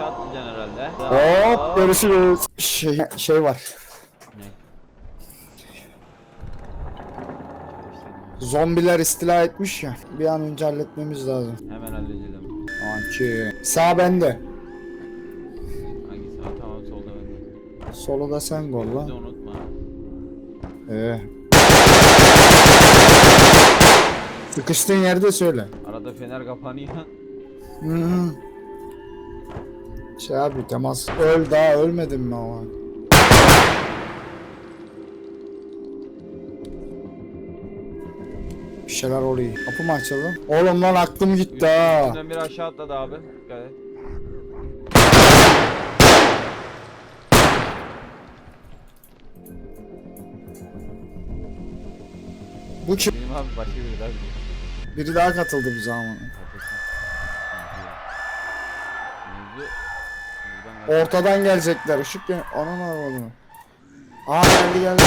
aşağı atlayacaksın herhalde. Hop görüşürüz. Şey, şey var. Ne? Zombiler istila etmiş ya. Bir an önce halletmemiz lazım. Hemen halledelim. Anki. Sağ bende. Hangisi? Ha, tamam solda bende. Solu da sen gol Bizi unutma. Ee. Sıkıştığın yerde söyle. Arada fener kapanıyor. Hı hı. Şey abi temas. Öl daha ölmedin mi ama? Bir şeyler oluyor. Kapı mı açıldı? Oğlum lan aklım gitti ha. Üstünden biri aşağı atladı abi. Dikkat et. Bu kim? Benim abi başka biri daha biliyor. Biri daha katıldı bize ama. Ortadan gelecekler. Işık gel. Anan arabadı. Aa geldi geldi.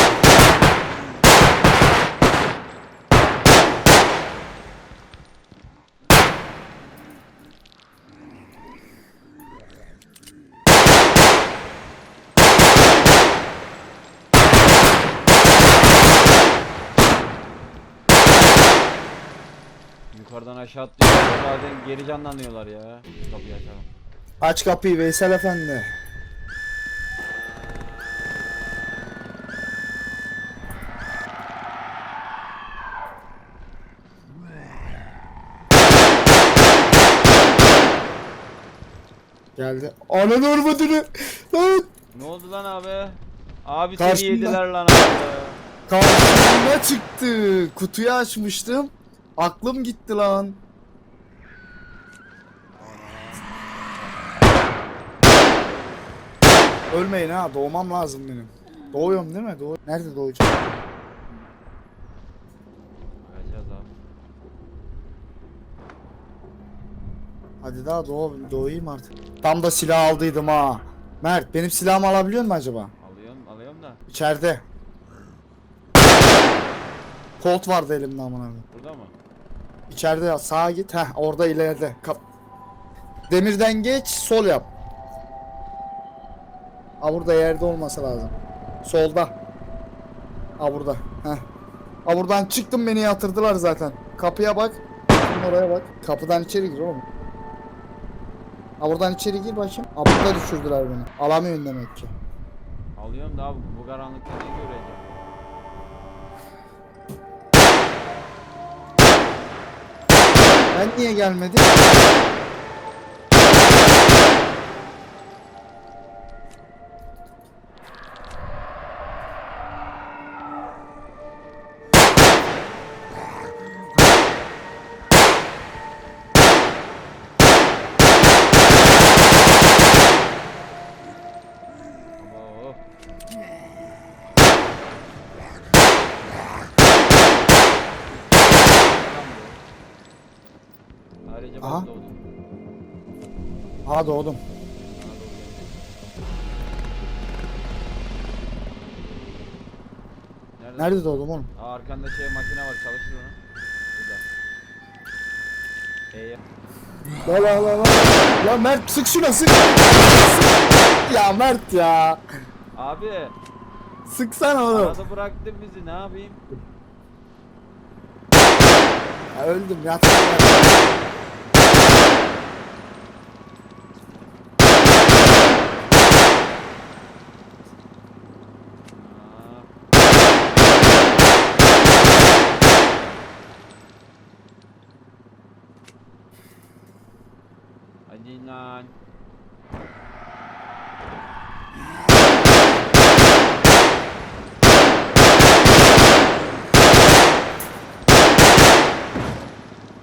Yukarıdan aşağı atlıyor. Bazen geri canlanıyorlar ya. Kapıyı açalım. Aç kapıyı Veysel Efendi. Geldi. Ananı arvadını. Lan. Ne oldu lan abi? Abi Karşımda. seni yediler lan abi. Karşıma çıktı. Kutuyu açmıştım. Aklım gitti lan. Ölmeyin ha. Doğmam lazım benim. Doğuyorum değil mi? Doğu Nerede doğacağım? Abi. Hadi daha doğ doğayım artık. Tam da silah aldıydım ha. Mert benim silahımı alabiliyor musun acaba? Alıyorum, alıyorum da. İçeride. Colt vardı elimde amına koyayım. Burada mı? İçeride ya sağa git. Heh orada ileride. Kap Demirden geç sol yap. Ha burada yerde olması lazım. Solda. Ha burada. Heh. Ha buradan çıktım beni yatırdılar zaten. Kapıya bak. Oraya bak. Kapıdan içeri gir oğlum. Ha buradan içeri gir bakayım. Ha burada düşürdüler beni. Alamıyorsun demek ki. Alıyorum da abi bu karanlıkta ne göreceğim? Ben niye gelmedim? Ayrıca ben Aha. doğdum. Doğdum. Doğru geldi. Nerede? Nerede doğdum oğlum? Aa, arkanda şey makine var çalıştır onu. Burada. E'ye. La la la la. Ya Mert sık şuna sık. ya Mert ya. Abi Sıksana oğlum. arada bıraktın bizi ne yapayım? Ya öldüm ya. Aa. Hadi lan.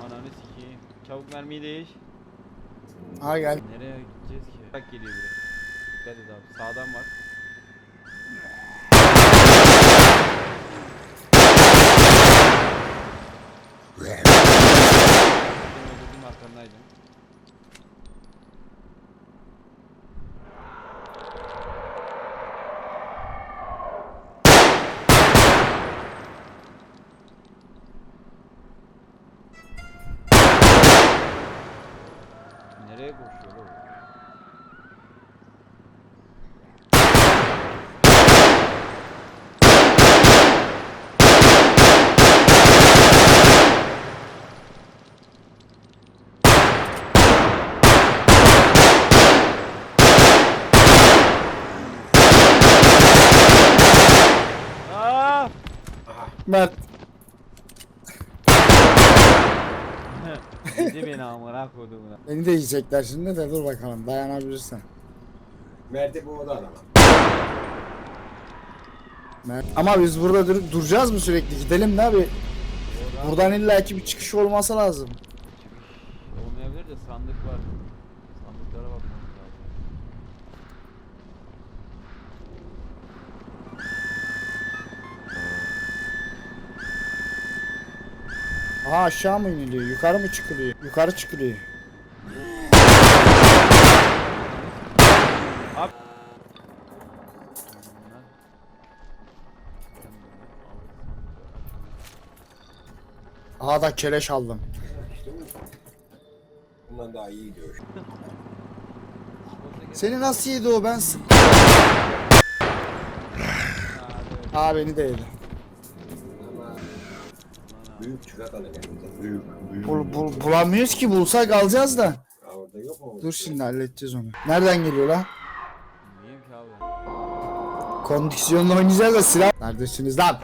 Ananı sikeyim. Çabuk mermiyi değiş. Ha gel. Nereye gideceğiz ki? Bak geliyor biri. Dikkat et abi. Sağdan var. Ben öldürdüm arkandaydım. Nereye koşuyor oğlum? Mert. Yedi beni amına koduğumuna. Beni de yiyecekler şimdi de dur bakalım dayanabilirsen. Mert'i bu oda adama. Mert. Ama biz burada dur- duracağız mı sürekli? Gidelim ne abi? Buradan illaki bir çıkış olması lazım. Çıkış olmayabilir de sandık Aha aşağı mı iniliyor? Yukarı mı çıkılıyor? Yukarı çıkılıyor. Aç. Aha da keleş aldım. Bundan daha iyi gerek- Seni nasıl yedi o ben s- Ha, evet. Aa beni de yedi. Büyük. Büyük, büyük. Bul, bul, bulamıyoruz ki bulsak alacağız da. Ya orada yok mu? Dur şimdi halledeceğiz onu. Nereden geliyor lan? Bilmiyorum ki abi. Kondisyonla oynayacağız da silah. Neredesiniz lan?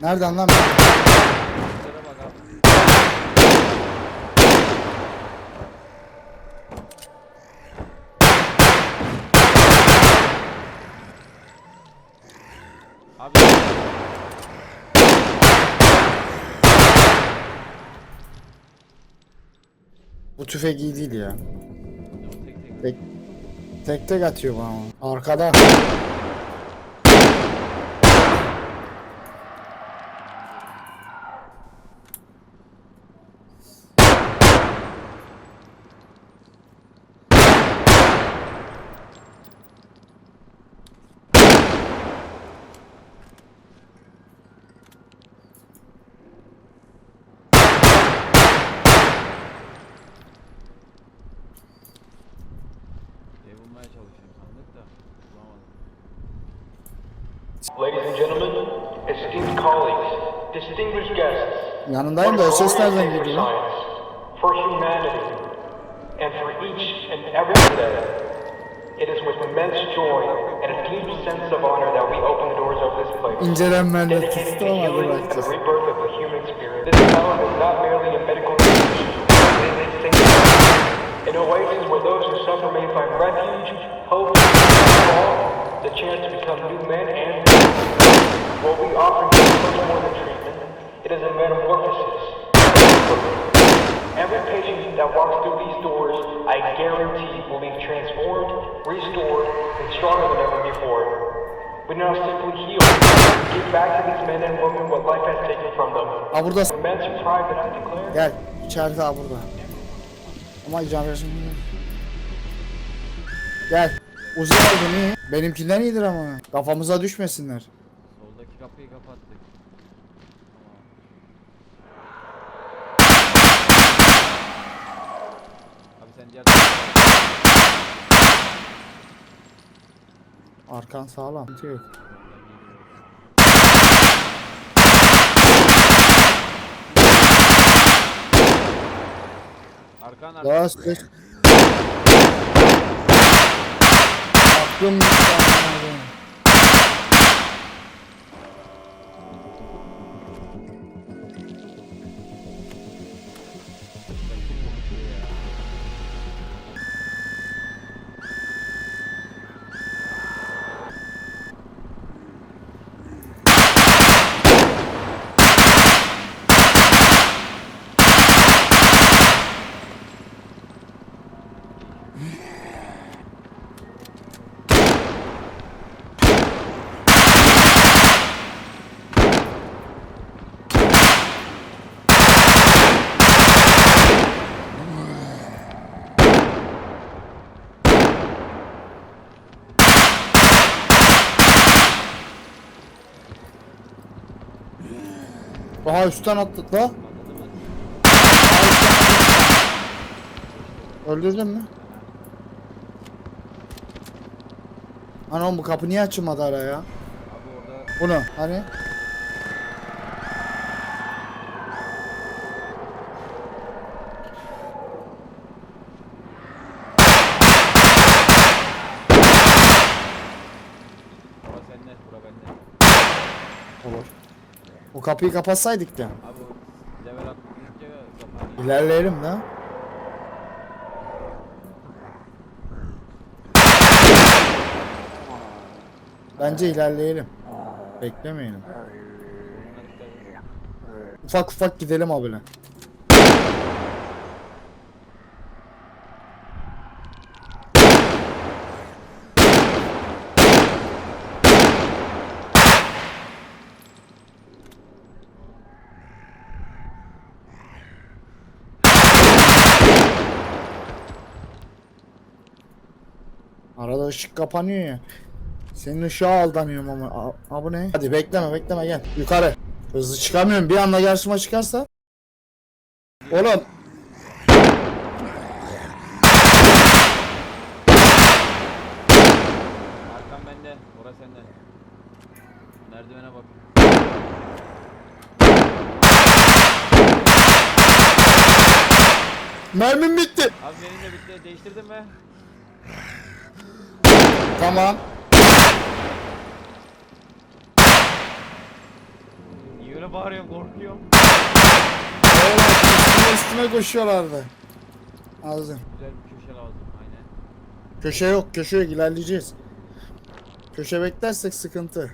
Nereden lan? Sandıklara bak abi. Abi Bu tüfek iyi değil ya. tek, tek atıyor bana. Arkada. şey bulmaya çalışıyorum sandık da bulamadım. Ladies and gentlemen, esteemed colleagues, distinguished guests, Yanındayım da o ses nereden geliyor lan? for humanity, and for each and every day, it is with immense joy and a deep sense of honor that we open the doors of this place. İncelen ben de Dedicated to tuttu ama dur healing and the bakacağız. rebirth of the human spirit. This town is not merely a medical institution. It is a sanctuary, an oasis where those who suffer may find refuge, hope, and all, the chance to become new men and women. What we offer you is much more than treatment. It is a metamorphosis. Every patient that walks through these doors, I guarantee, will be transformed, restored, and stronger than ever before. We not simply heal, give back to these men and women what life has taken from them. Ha burada. Immense pride that I declare. Gel. İçeride ha burada. Ama icabet Gel. Uzi aldı niye? Benimkinden iyidir ama. Kafamıza düşmesinler. Kapıyı kapattık. Abi sen diğer Arkan sağlam. Sıkıntı yok. Arkan arkan. Daha ses. Aklım gitti Aha üstten attık la. Öldürdün mü? Anam bu kapı niye açılmadı hala ya? Bunu hani? O kapıyı kapatsaydık ya. İlerleyelim de. Bence ilerleyelim. Beklemeyelim. Ufak ufak gidelim abone. Arada ışık kapanıyor ya. Senin ışığa aldanıyorum ama. A, a bu ne? Hadi bekleme bekleme gel. Yukarı. Hızlı çıkamıyorum. Bir anda karşıma çıkarsa. Oğlum. Arkam bende. Orası sende. Merdivene bak. Mermim bitti. Abi benim de bitti. Değiştirdin mi? Tamam. Niye öyle bağırıyorum? Korkuyorum. Oğlum üstüne üstüne koşuyorlardı. Ağzım. Güzel bir köşe lazım. Aynen. Köşe yok köşe yok ilerleyeceğiz. Köşe beklersek sıkıntı. Tamam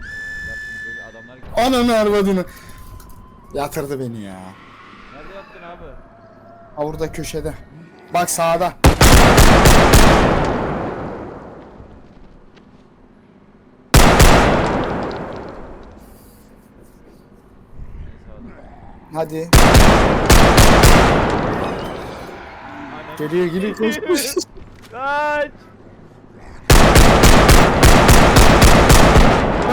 mı? Bak şimdi böyle adamlar. Ananı arvadını. Yatırdı beni ya. Nerede yattın abi? Ha burada köşede. Bak sağda. En sağda. Hadi. Aynen. Geliyor geliyor koş koş. Kaç!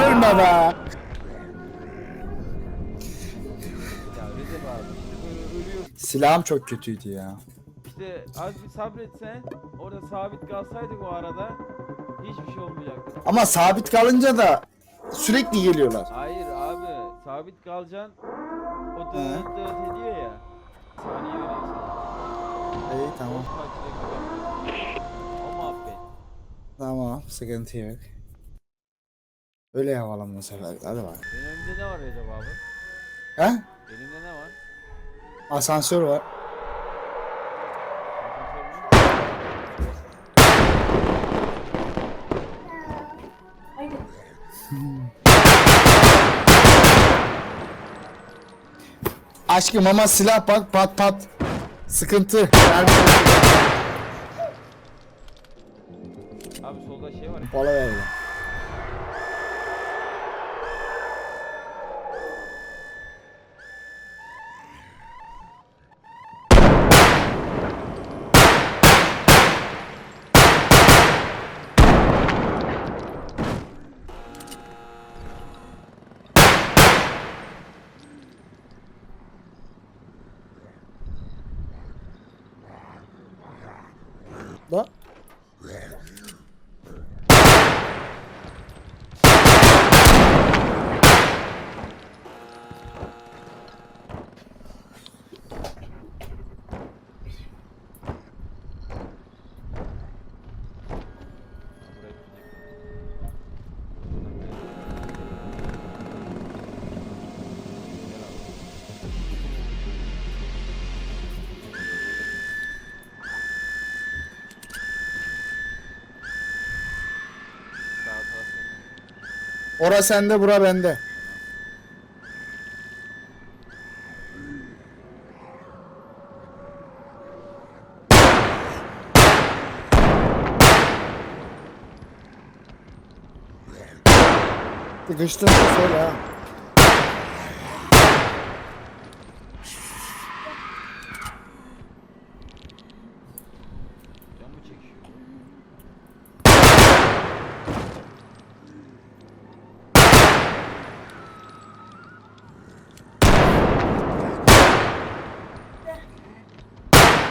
Ölme be. Silahım çok kötüydü ya. İşte az bir sabretsen orada sabit kalsaydık o arada hiçbir şey olmayacaktı. Ama sabit kalınca da sürekli geliyorlar. Hayır abi sabit kalacaksın dağıt dağıt ediyor ya. Saniye veriyor sana. İyi tamam. O muhabbet. Tamam sıkıntı yok. Öyle yapalım sefer. Hadi bak. Benim elimde ne var Recep abi? He? Elimde ne var? Asansör var. Aşkım ama silah bak pat pat. Sıkıntı. Abi solda şey var. Bala verdi. Da. Ora sende bura bende. Sıkıştın söyle ha. Can mı çekişiyor?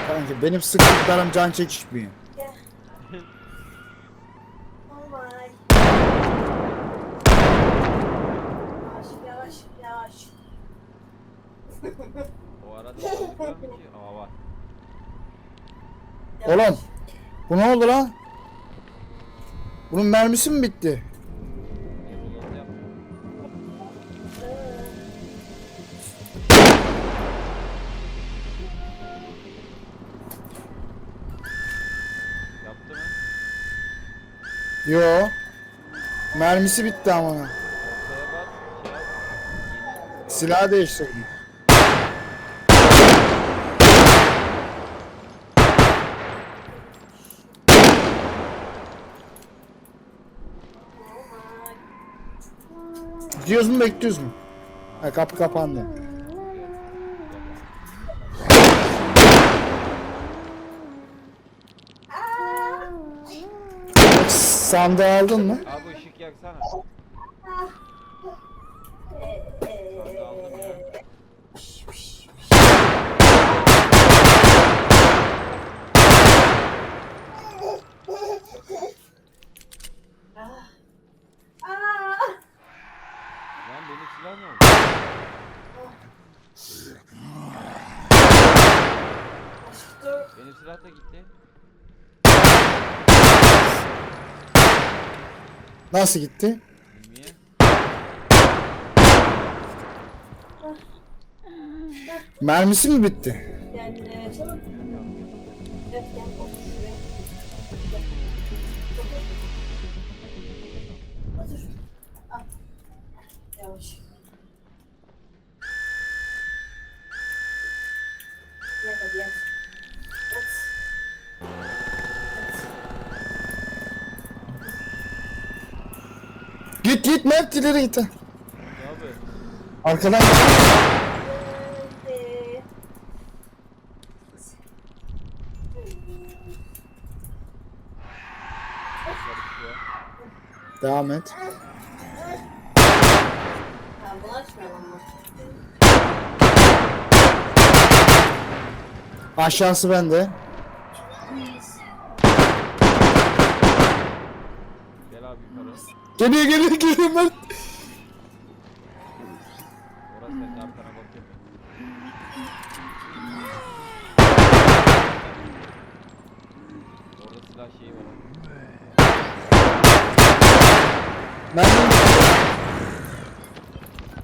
Kanka benim sıklıklarım can çekişmiyor. Yavaş yavaş yavaş. O arada sandık var mı ki? Aa var. Oğlum bu ne oldu lan? Bunun mermisi mi bitti? Yo. Mermisi bitti ama. Silah değiştirdim. Gidiyoruz mu bekliyoruz mu? Ha, kapı kapandı. Sandığı aldın mı? Abi ışık yaksana. Sandığı aldım ya. Aa! Lan benim silah ne oldu? Dur. Benim silah da gitti. Nasıl gitti? Niye? Mermisi mi bitti? Git git Mert ileri git. Abi. Arkadan. Devam et. Aşağısı bende. Gel abi yukarı. Geliyor geliyor geliyor şeyi var. Mermim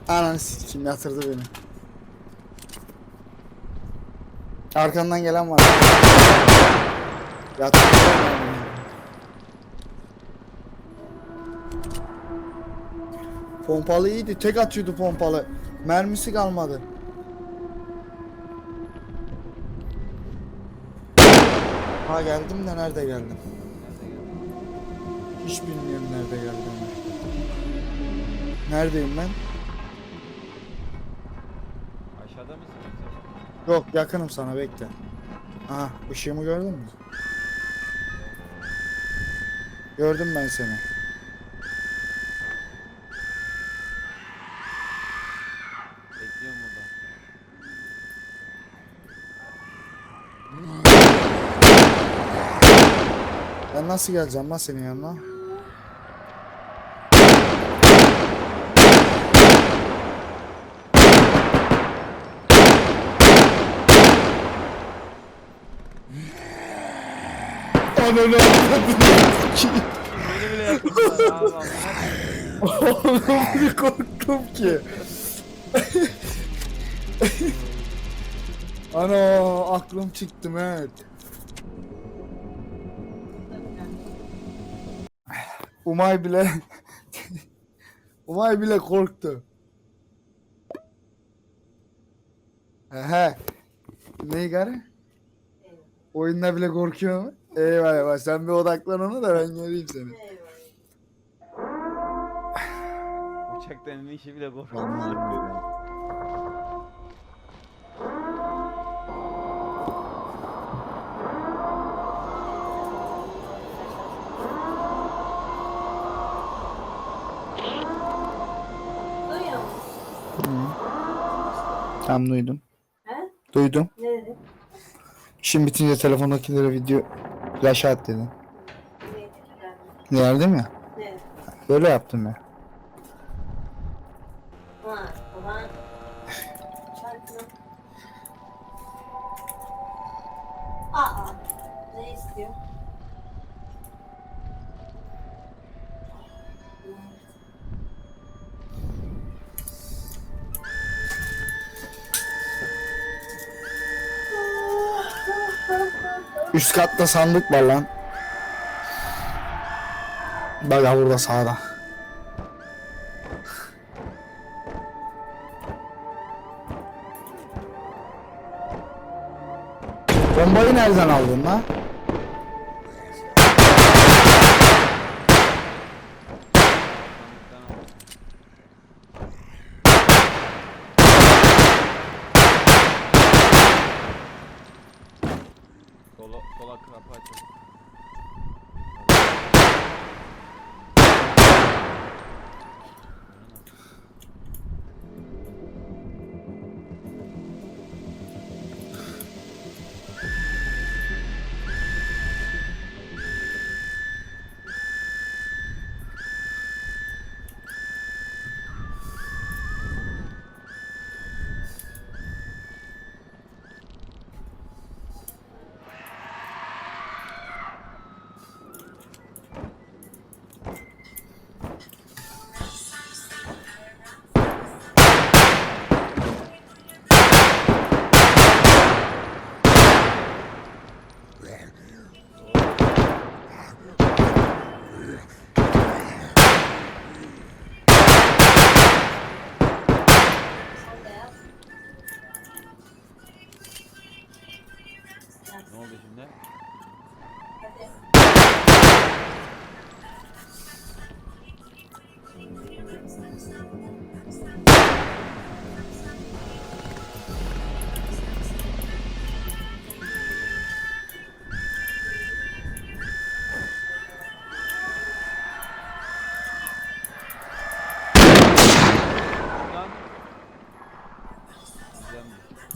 Ananı sikim yatırdı beni. Arkandan gelen var. Yatırdı beni. Pompalı iyiydi. Tek atıyordu pompalı. Mermisi kalmadı. Ha geldim de nerede geldim? Hiç bilmiyorum nerede geldim. Neredeyim ben? Aşağıda mısın? Yok yakınım sana bekle. Aha ışığımı gördün mü? Gördüm ben seni. Ben nasıl geleceğim lan senin yanına? Ananı. Oğlum bir korktum ki. Ana aklım çıktı Mert. Umay bile Umay bile korktu. He. Ne gari? Oyunda bile korkuyor mu? Eyvah eyvah sen bir odaklan ona da ben göreyim seni. Uçaktan inişi bile korkunç. Tam duydum. He? Duydum. Ne dedin? Şimdi bitince telefondakilere video flash at dedim. Ne dedin? Verdim ya. Ne? Böyle yaptım ya. Üst katta sandık var lan. Bak ha burada sağda. Bombayı nereden aldın lan?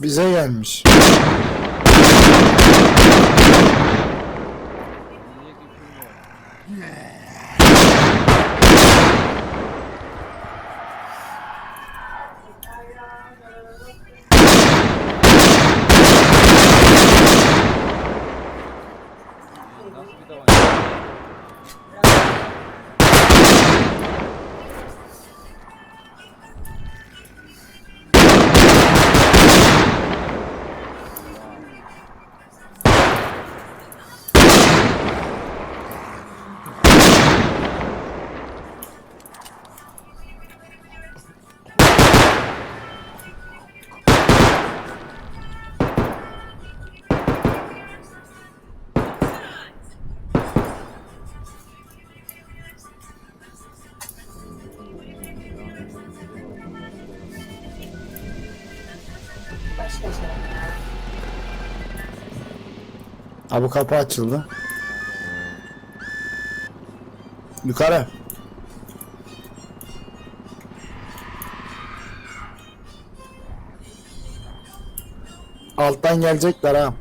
Bize gelmiş. Bu kapı açıldı. Yukarı. Alttan gelecekler ha.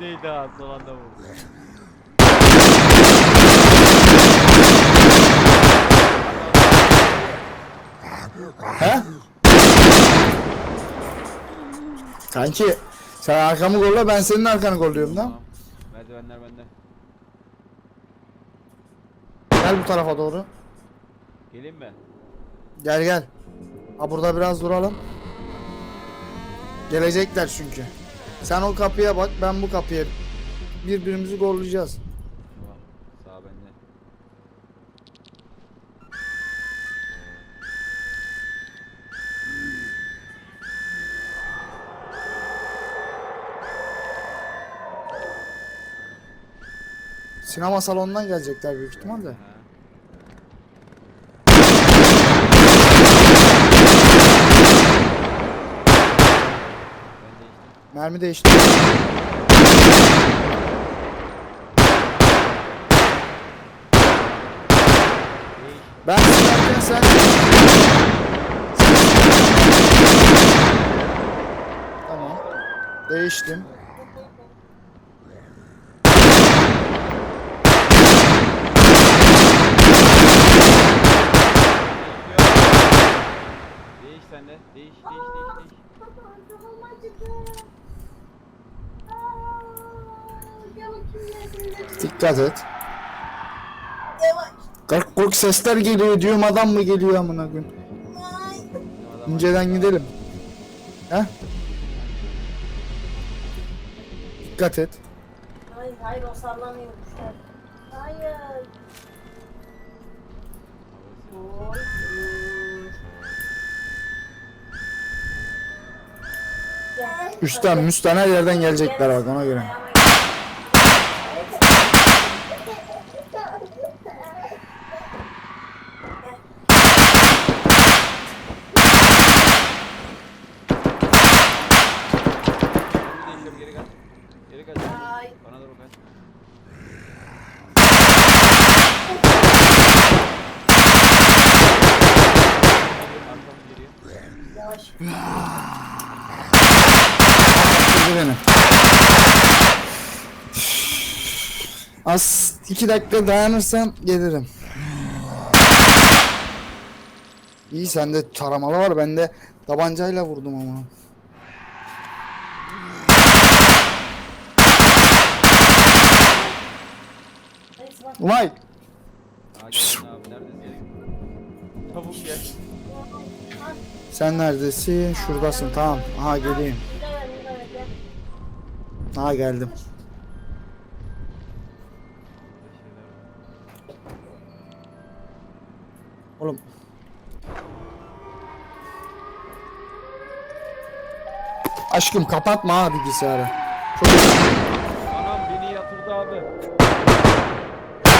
Dibindeydi ha son anda vurdu. He? Kanki sen arkamı kolla ben senin arkanı kolluyorum lan. Tamam. Merdivenler bende. Gel bu tarafa doğru. Geleyim mi? Gel gel. Ha burada biraz duralım. Gelecekler çünkü. Sen o kapıya bak ben bu kapıya. Birbirimizi gollayacağız. Tamam. Sağ bende. Sinema salonundan gelecekler büyük ihtimalle. Ha. Ben de işte. Mermi değişti. Değiş. Ben sıkarken sen... Tamam. Değiştim. Değişti. sen de. Değiş değiş değiş değiş. Dikkat et. Kalk kork sesler geliyor diyorum adam mı geliyor amına adam İnceden gidelim. He? Dikkat et. Hayır hayır o sallanıyor. Hayır. Üstten müstten her yerden gelecekler bak ona göre. Yürü değişiyorum geri kaç. Geri kaç. Ay. Bana doğru kaç. Arkamız geliyor. Beni. Az iki dakika dayanırsam gelirim. İyi sende taramalı var ben de tabancayla vurdum ama. Neredesin? Tavuk gel. Sen neredesin? Şuradasın tamam. Aha geleyim. Gel, gel, gel, gel. Aha geldim. Oğlum. Aşkım kapatma ha bilgisayarı. Çok Anam beni yatırdı abi.